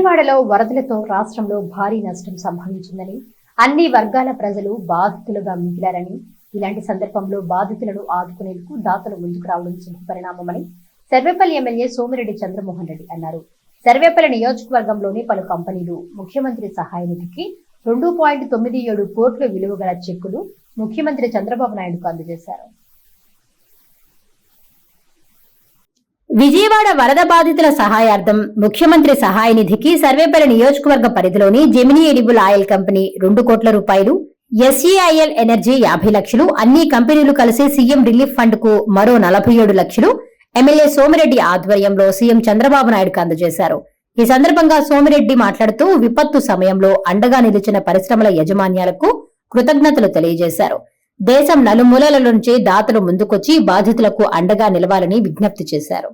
విజయవాడలో వరదలతో రాష్ట్రంలో భారీ నష్టం సంభవించిందని అన్ని వర్గాల ప్రజలు బాధితులుగా మిగిలారని ఇలాంటి సందర్భంలో బాధితులను ఆదుకునేందుకు దాతలు ముందుకు రావడం శుభపరిణామమని సర్వేపల్లి ఎమ్మెల్యే సోమిరెడ్డి చంద్రమోహన్ రెడ్డి అన్నారు. సర్వేపల్లి నియోజకవర్గంలోని పలు కంపెనీలు ముఖ్యమంత్రి సహాయ నిధికి రెండు పాయింట్ తొమ్మిది ఏడు కోట్ల విలువ గల చెక్కులు ముఖ్యమంత్రి చంద్రబాబు నాయుడుకు అందజేశారు. విజయవాడ వరద బాధితుల సహాయార్థం ముఖ్యమంత్రి సహాయ నిధికి సర్వేపల్లి నియోజకవర్గ పరిధిలోని జెమినీ ఎడిబుల్ ఆయిల్ కంపెనీ రెండు కోట్ల రూపాయలు ఎస్ఈఐఎల్ ఎనర్జీ యాభై లక్షలు అన్ని కంపెనీలు కలిసి సీఎం రిలీఫ్ ఫండ్కు మరో నలభై ఏడు లక్షలు ఎమ్మెల్యే సోమిరెడ్డి ఆధ్వర్యంలో సీఎం చంద్రబాబు నాయుడుకు అందజేశారు. ఈ సందర్భంగా సోమిరెడ్డి మాట్లాడుతూ విపత్తు సమయంలో అండగా నిలిచిన పరిశ్రమల యజమాన్యాలకు కృతజ్ఞతలు తెలియజేశారు. దేశం నలుమూలల నుంచి దాతలు ముందుకొచ్చి బాధితులకు అండగా నిలవాలని విజ్ఞప్తి చేశారు.